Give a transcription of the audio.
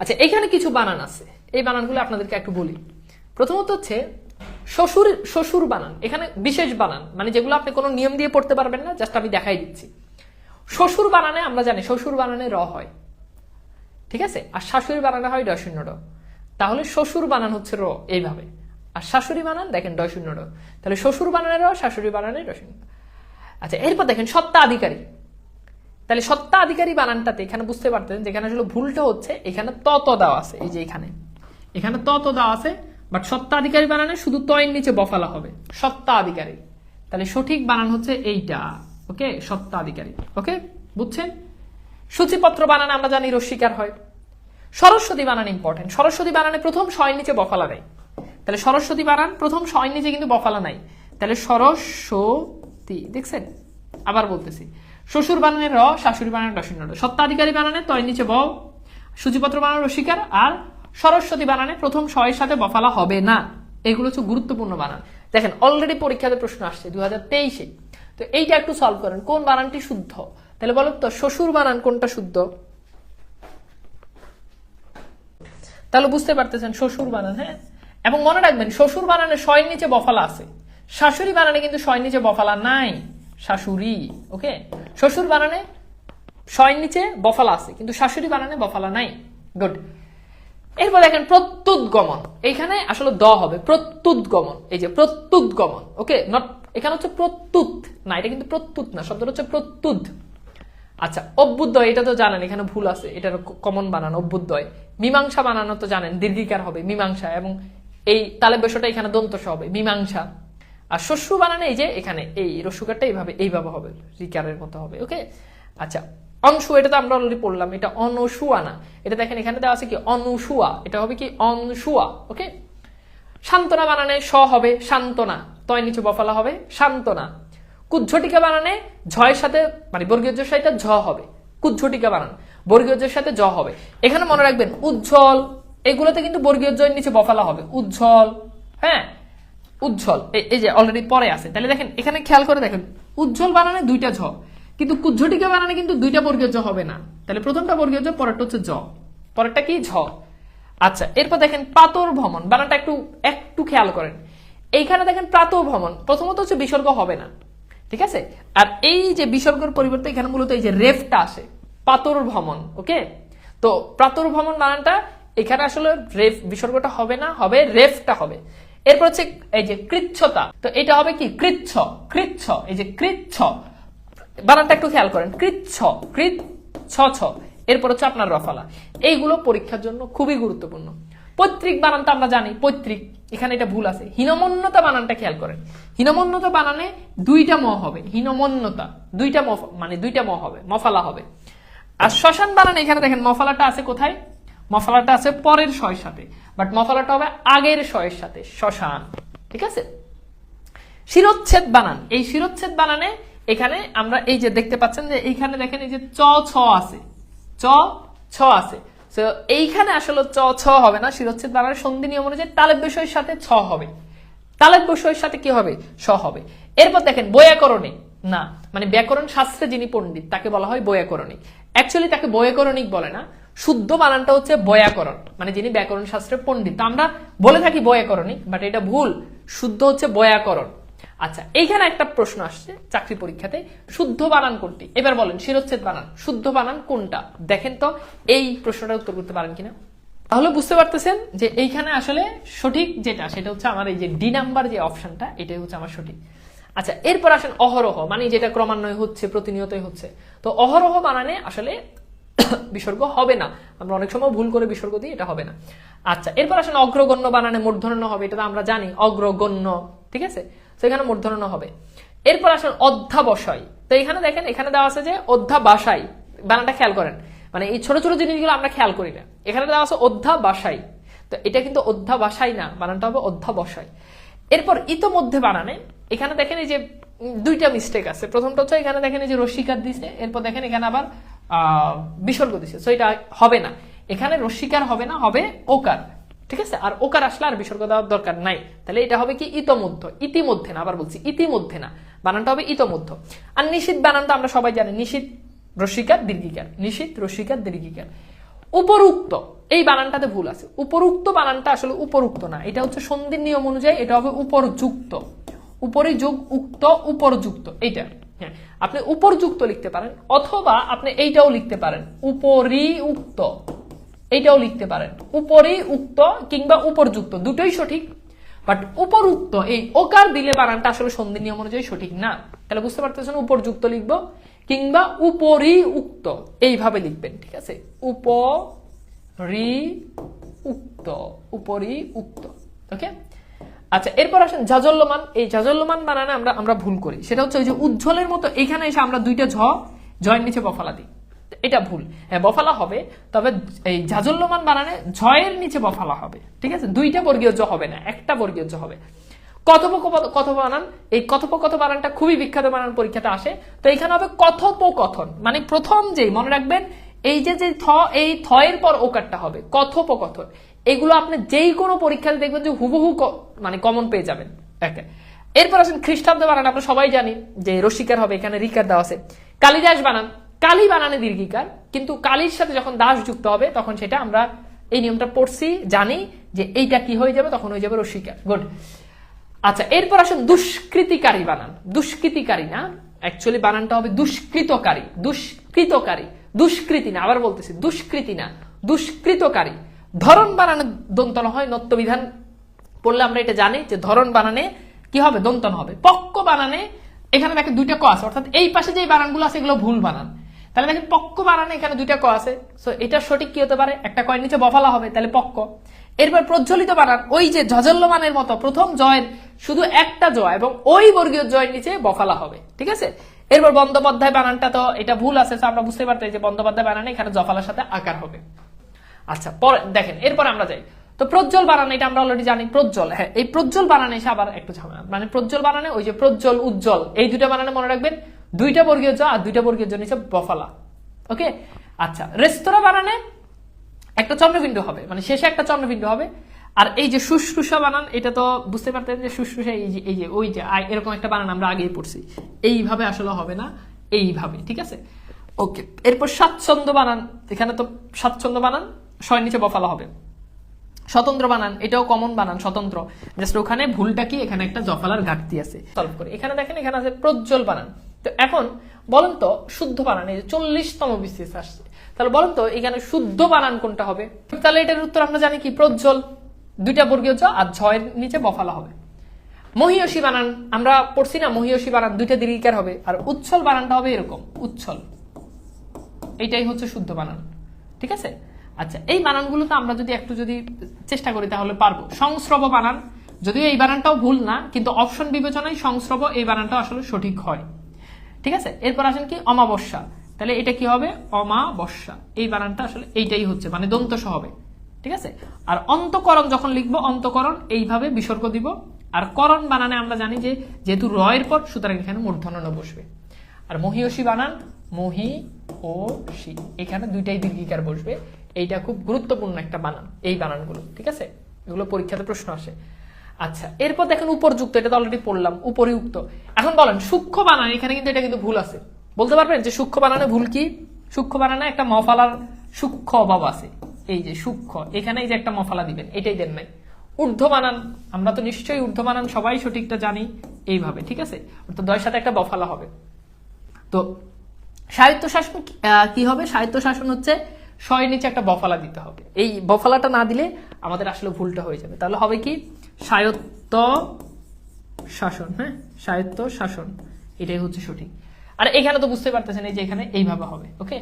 আচ্ছা এখানে কিছু বানান আছে। এই বানানগুলো আপনাদেরকে একটু বলি। প্রথমত হচ্ছে, শ্বশুর শ্বশুর বানান। এখানে বিশেষ বানান। মানে যেগুলো আপনি কোনো নিয়ম দিয়ে পড়তে পারবেন না, জাস্ট আমি দেখাই দিচ্ছি। শ্বশুর বানানে আমরা জানি, শ্বশুর বানানে র হয়। ঠিক আছে? আর শাশুড়ি বানানে হয় ডয় শূন্য র তাহলে শ্বশুর বানান হচ্ছে র, এইভাবে। আর শাশুড়ি বানান, দেখেন ডয় শূন্য র তাহলে শ্বশুর বানানে র, শাশুড়ি বানানে ডয় শূন্য আচ্ছা এরপর দেখেন সত্তা আধিকারী তাহলে সত্তা আধিকারী বানানটাতে এখানে বুঝতে পারতেন যেখানে আসলে ভুলটা হচ্ছে, এখানে ত ত দেওয়া আছে, এই যে এখানে। এখানে ত ত দেওয়া আছে বাট সত্তা আধিকারী বানানে শুধু তয়ের নিচে বফালা হবে। সত্তা আধিকারী। তাহলে সঠিক বানান হচ্ছে এইটা, ওকে? সত্তা আধিকারী, ওকে? বুঝছেন? সূচিপত্র বানান আমরা জানি রস্বীকার হয়। সরস্বতী বানান ইম্পর্টেন্ট সরস্বতী বানানে প্রথম শয়ের নিচে বফালা নেই তাহলে সরস্বতী বানান প্রথম শয়ের নিচে কিন্তু বফালা নাই। তাহলে সরস্বতী, দেখছেন? আবার বলতেছি। শ্বশুর বানানের র, শাশুড়ি বানানের রসিন্য র সত্তাধিকারী বানানে তয় নিচে ব সূচিপত্র বানান রসিকার আর সরস্বতী বানানে প্রথম শয়ের সাথে বফালা হবে না। এগুলো হচ্ছে গুরুত্বপূর্ণ বানান। দেখেন অলরেডি পরীক্ষাতে প্রশ্ন আসছে দু হাজার তেইশে। তো এইটা একটু সলভ করেন, কোন বানানটি শুদ্ধ? তাহলে বলো তো, শ্বশুর বানান কোনটা শুদ্ধ? তাহলে বুঝতে পারতেছেন, শ্বশুর বানান হ্যাঁ? এবং মনে রাখবেন, শ্বশুর বানানে শয়ের নিচে বফালা আছে। শাশুড়ি বানানে কিন্তু শয়ের নিচে বফালা নাই। শাশুড়ি, ওকে? শ্বশুর বানানে শয়ের নিচে বফালা আছে, কিন্তু শাশুড়ি বানানে বফালা নাই। গুড এরপর দেখেন প্রত্যুৎ গমন এইখানে আসলে দ হবে প্রত্যুৎ গমন এই যে প্রত্যুৎ গমন ওকে? নট এখানে হচ্ছে প্রত্যুৎ না, এটা কিন্তু প্রত্যুত না, শব্দটা হচ্ছে প্রত্যুৎ আচ্ছা অভ্যুদয়, এটা তো জানেন, এখানে ভুল আছে, এটার কমন বানান, অভ্যুদয়। মীমাংসা বানানো তো জানেন, দীর্ঘিকার হবে, মীমাংসা, এবং এই তালে বসটা এখানে দন্তস হবে, মীমাংসা। আর শস্য বানানে এই যে এখানে এই রসুকারটা এইভাবে এইভাবে হবে রিকারের মতো হবে ওকে আচ্ছা অংশু, এটা তো আমরা অলরেডি পড়লাম, এটা অনসুয়া না। এটা দেখেন, এখানে দেওয়া আছে কি? অনুসুয়া এটা হবে কি? অনসুয়া ওকে সান্ত্বনা বানানে স হবে, সান্ত্বনা, তয় নিচে বফালা হবে, সান্ত্বনা। কুজ্ঝটিকা বানানে ঝয়ের সাথে মানে বর্গীয় সাথে ঝ হবে, কুজ্ঝটিকা বানান বর্গীয় সাথে জ হবে। এখানে মনে রাখবেন, উজ্জ্বল, এগুলোতে কিন্তু বর্গীয় জয়ের নিচে বফালা হবে, উজ্জ্বল হ্যাঁ? উজ্জ্বল। এই- যে অলরেডি পরে আছে। তাহলে দেখেন, এখানে খেয়াল করে দেখেন, উজ্জ্বল বানানে দুইটা ঝ। কিন্তু কুজ্ঝটিকা বানানে কিন্তু দুইটা বর্গীয় জ হবে না। তাহলে প্রথমটা বর্গীয় জ পরেরটা হচ্ছে জ পরেরটা কি? ঝ। আচ্ছা এরপর দেখেন পাতর ভ্রমণ। বানানটা একটু একটু খেয়াল করেন। এইখানে দেখেন প্রাত ভ্রমণ। প্রথমত হচ্ছে বিসর্গ হবে না। ঠিক আছে? আর এই যে বিসর্গের পরিবর্তে এখানে মূলত এই যে রেফটা আসে পাতর ভ্রমণ, ওকে? তো প্রাতর ভ্রমণ বানানটা, এখানে আসলে রেফ, বিসর্গটা হবে না, হবে রেফটা হবে। এরপর হচ্ছে এই যে কৃচ্ছতা। তো এটা হবে কি? কৃচ্ছ কৃচ্ছ, এই যে কৃচ্ছ। বানানটা একটু খেয়াল করেন। কৃচ্ছ কৃত ছ ছ এরপর হচ্ছে আপনার রফালা। এইগুলো পরীক্ষার জন্য খুবই গুরুত্বপূর্ণ। পৈতৃক বানানটা আমরা জানি, পৈতৃক। এখানে এটা ভুল আছে। হীনমন্যতা বানানটা খেয়াল করেন। হীনমন্যতা বানানে দুইটা ম হবে। হীনমন্যতা। দুইটা ম মানে দুইটা ম হবে, মফালা হবে। আর শ্মশান বানানে এখানে দেখেন, মফালাটা আছে কোথায়? মফালাটা আছে পরের শয়ের সাথে। বাট মশলাটা হবে আগের শয়ের সাথে শ্মশান ঠিক আছে? শিরোচ্ছেদ বানান। এই শিরোচ্ছেদ বানানে এখানে আমরা এই যে দেখতে পাচ্ছেন যে এইখানে দেখেন এই যে চ, ছ আছে। চ, ছ আছে। তো এইখানে আসলে চ, ছ হবে না, শিরোচ্ছেদ বানানের সন্ধি নিয়ম অনুযায়ী তালেব বিষয়ের সাথে ছ হবে। তালেব বিষয়ের সাথে কি হবে? স হবে। এরপর দেখেন বৈয়াকরণিক না মানে ব্যাকরণ শাস্ত্রে যিনি পণ্ডিত, তাকে বলা হয় বৈয়াকরণিক। অ্যাকচুয়ালি তাকে বৈয়াকরণিক বলে না। শুদ্ধ বানানটা হচ্ছে বয়াকরণ মানে যিনি ব্যাকরণ শাস্ত্রের পণ্ডিত। আমরা বলে থাকি বয়াকরণিক বাট এটা ভুল। শুদ্ধ হচ্ছে বয়াকরণ। আচ্ছা এইখানে একটা প্রশ্ন আসছে চাকরি পরীক্ষাতে। শুদ্ধ বানান কোনটি? এবার বলেন, শিরোচ্ছেদ বানান। শুদ্ধ বানান কোনটা? দেখেন তো, এই প্রশ্নটা উত্তর করতে পারেন কিনা? তাহলে বুঝতে পারতেছেন যে এইখানে আসলে সঠিক যেটা, সেটা হচ্ছে আমার এই যে ডি নাম্বার যে অপশনটা এটাই হচ্ছে আমার সঠিক। আচ্ছা এরপর আসেন অহরহ মানে যেটা ক্রমান্বয়ে হচ্ছে, প্রতিনিয়তই হচ্ছে। তো অহরহ বানানে আসলে বিসর্গ হবে না। আমরা অনেক সময় ভুল করে বিসর্গ দিই, এটা হবে না। আচ্ছা এরপর আসলে অগ্রগণ্য বানানে মূর্ধন্য হবে, এটা তো আমরা জানি, অগ্রগণ্য, ঠিক আছে? তো এখানে মূর্ধন্য হবে। এরপর আসলে অধ্যাবসায়। তো এখানে দেখেন, এখানে দেওয়া আছে যে অধ্যাবাসাই বানানটা খেয়াল করেন। মানে এই ছোট ছোট জিনিসগুলো আমরা খেয়াল করি না। এখানে দেওয়া আছে অধ্যাবাসাই তো এটা কিন্তু অধ্যাবাসাই না, বানানটা হবে অধ্যাবসায়। এরপর ইতোমধ্যে বানানে, এখানে দেখেন এই যে দুইটা মিস্টেক আছে। প্রথমটা হচ্ছে এখানে দেখেন এই যে রসিকার দিছে, এরপর দেখেন এখানে আবার বিসর্গ দিছে সো এটা হবে না। এখানে রসিকার হবে না, হবে ওকার। ঠিক আছে? আর ওকার আসলে আর বিসর্গ দেওয়ার দরকার নাই। তাহলে এটা হবে কি? ইতোমধ্য। ইতিমধ্যে না, আবার বলছি, ইতিমধ্যে না। বানানটা হবে ইতোমধ্য। আর নিষিদ্ধ বানানটা আমরা সবাই জানি নিষিদ্ধ রসিকার দীর্ঘিকার। নিষিদ্ধ রসিকার দীর্ঘিকার। উপরুক্ত, এই বানানটাতে ভুল আছে। উপরুক্ত বানানটা আসলে উপরুক্ত না। এটা হচ্ছে সন্ধির নিয়ম অনুযায়ী, এটা হবে উপরযুক্ত। উপরে যোগ উক্ত, উপরযুক্ত। এইটা। হ্যাঁ আপনি উপরযুক্ত লিখতে পারেন, অথবা আপনি এইটাও লিখতে পারেন উপরি উক্ত এইটাও লিখতে পারেন উপরি উক্ত কিংবা উপরযুক্ত, দুটোই সঠিক। বাট উপরুক্ত এই ওকার দিলে বানানটা আসলে সন্ধি নিয়ম অনুযায়ী সঠিক না। তাহলে বুঝতে পারতেছেন, উপরযুক্ত লিখব, কিংবা উপরি উক্ত এইভাবে লিখবেন, ঠিক আছে? উপরি উক্ত উপরি উক্ত ওকে আচ্ছা এরপর আসেন জাজল্যমান। এই জাজল্যমান বানানে আমরা আমরা ভুল করি। সেটা হচ্ছে ওই যে উজ্জ্বলের মতো এখানে এসে আমরা দুইটা ঝ, জয়ের নিচে বফালা দিই। এটা ভুল। হ্যাঁ বফালা হবে, তবে এই জাজল্যমান বানানে ঝয়ের নিচে বফালা হবে। ঠিক আছে? দুইটা বর্গীয় জ হবে না, একটা বর্গীয় জ হবে। কথোপকথ বানান এই কথোপকথ বানানটা খুবই বিখ্যাত বানান পরীক্ষাতে আসে। তো এখানে হবে কথোপকথন। মানে প্রথম যেই, মনে রাখবেন, এই যে যে থ, এই থয়ের পর ওকারটা হবে, কথোপকথন। এগুলো আপনি যেই কোনো পরীক্ষাতে দেখবেন যে হুবহু মানে কমন পেয়ে যাবেন। একে। এরপর আসেন খ্রিস্টাব্দ বানান আমরা সবাই জানি যে রসিকার হবে, এখানে রিকার দেওয়া আছে। কালিদাস বানান। কালী বানানে দীর্ঘিকার, কিন্তু কালির সাথে যখন দাস যুক্ত হবে, তখন সেটা আমরা এই নিয়মটা পড়ছি, জানি যে এইটা কি হয়ে যাবে, তখন হয়ে যাবে রসিকার। গুড আচ্ছা এরপর আসুন দুষ্কৃতিকারী বানান। দুষ্কৃতিকারী না অ্যাকচুয়ালি বানানটা হবে দুষ্কৃতকারী। দুষ্কৃতকারী। দুষ্কৃতি না, আবার বলতেছি, দুষ্কৃতি না। দুষ্কৃতকারী। ধরন বানানে দন্তন হয়, নত্যবিধান পড়লে আমরা এটা জানি যে ধরন বানানে কি হবে? দন্তন হবে। পক্ক বানানে এখানে দেখেন দুইটা ক আছে। অর্থাৎ এই পাশে যে বানানগুলো আছে এগুলো ভুল বানান। তাহলে দেখেন পক্ক বানানে এখানে দুইটা ক আছে। সো এটা সঠিক কি হতে পারে? একটা কয়ের নিচে বফালা হবে, তাহলে পক্ক। এরপর প্রজ্বলিত বানান, ওই যে ঝজল্যমানের মতো প্রথম জয়ের শুধু একটা জয় এবং ওই বর্গীয় জয়ের নিচে বফালা হবে। ঠিক আছে? এরপর বন্দ্যোপাধ্যায় বানানটা তো এটা ভুল আছে আমরা বুঝতে পারতাম যে বন্দ্যোপাধ্যায় বানানে এখানে জফালার সাথে আকার হবে। আচ্ছা পরে, দেখেন, এরপর আমরা যাই। তো প্রজ্জ্বল বানানে, এটা আমরা অলরেডি জানি, প্রজ্জ্বল হ্যাঁ এই প্রজ্জ্বল বানানে এসে আবার একটু ঝামেলা। মানে প্রজ্জ্বল বানানে, ওই যে প্রজ্জ্বল উজ্জ্বল, এই দুইটা বানানে মনে রাখবেন, দুইটা বর্গীয় জ আর দুইটা বর্গীয় জ নিচে বফালা, ওকে? আচ্ছা রেস্তোরাঁ বানানে একটা চন্দ্রবিন্দু হবে মানে শেষে একটা চন্দ্রবিন্দু হবে, আর এই যে শুশ্রূষা বানান, এটা তো বুঝতে পারতেন যে শুশ্রূষা, এই যে এই যে, ওই যে এরকম একটা বানান আমরা আগেই পড়ছি। এইভাবে আসলে হবে না, এইভাবে, ঠিক আছে? ওকে, এরপর স্বাচ্ছন্দ্য বানান, এখানে তো স্বাচ্ছন্দ্য বানান ছয় নিচে বফালা হবে। স্বতন্ত্র বানান, এটাও কমন বানান, স্বতন্ত্র। জাস্ট ওখানে ভুলটা কি? এখানে একটা জফালার ঘাটতি আছে। সলভ করে। এখানে দেখেন, এখানে আছে প্রজ্জ্বল বানান। তো এখন বলেন তো, শুদ্ধ বানান, এই যে চল্লিশতম বিসিএস আসছে। তাহলে বলেন তো, এখানে শুদ্ধ বানান কোনটা হবে? তাহলে এটার উত্তর আমরা জানি কি? প্রজ্জ্বল। দুইটা বর্গীয় জ আর ঝয়ের নিচে বফালা হবে। মহিয়সী বানান, আমরা পড়ছি না, মহিয়সী বানান দুইটা দীর্ঘিকার হবে। আর উচ্ছল বানানটা হবে এরকম, উচ্ছল। এইটাই হচ্ছে শুদ্ধ বানান। ঠিক আছে? আচ্ছা এই বানানগুলোতে আমরা যদি একটু যদি চেষ্টা করি তাহলে পারব। সংস্রব বানান, যদিও এই বানানটাও ভুল না, কিন্তু অপশন বিবেচনায় সংস্রব এই বানানটা আসলে সঠিক হয়। ঠিক আছে? এরপর আসেন কি? অমাবস্যা। তাহলে এটা কি হবে? অমাবস্যা। এই বানানটা আসলে এইটাই হচ্ছে মানে দন্তস হবে। ঠিক আছে? আর অন্তকরণ যখন লিখব, অন্তকরণ, এইভাবে বিসর্গ দিব। আর করণ বানানে আমরা জানি যে, যেহেতু রয়ের পর, সুতরাং এখানে মূর্ধন্য বসবে। আর মহিয়সী বানান মহি ও সি এখানে দুইটাই দীর্ঘিকার বসবে। এইটা খুব গুরুত্বপূর্ণ একটা বানান, এই বানানগুলো, ঠিক আছে? এগুলো পরীক্ষাতে প্রশ্ন আসে। আচ্ছা এরপর দেখেন উপরযুক্ত, এটা তো অলরেডি পড়লাম, উপরিউক্ত। এখন বলেন, সূক্ষ্ম বানান, এখানে কিন্তু এটা কিন্তু ভুল আছে। বলতে পারবেন যে সূক্ষ্ম বানানে ভুল কি? সূক্ষ্ম বানানে একটা মফালার সূক্ষ্ম অভাব আছে। এই যে সূক্ষ্ম এখানে এই যে একটা মফালা দিবেন, এটাই দেন নাই। ঊর্ধ্ব বানান, আমরা তো নিশ্চয়ই ঊর্ধ্ব বানান, সবাই সঠিকটা জানি, এইভাবে, ঠিক আছে? অর্থাৎ দয়ের সাথে একটা বফালা হবে। তো সাহিত্য শাসন কি হবে? সাহিত্য শাসন হচ্ছে শয়ের নিচে একটা বফালা দিতে হবে। এই বফালাটা না দিলে আমাদের আসলে ভুলটা হয়ে যাবে। তাহলে হবে কি? স্বায়ত্ত শাসন হ্যাঁ? স্বায়ত্ত শাসন। এটাই হচ্ছে সঠিক। আর এখানে তো বুঝতে পারতেছেন, এই যে এখানে এইভাবে হবে ওকে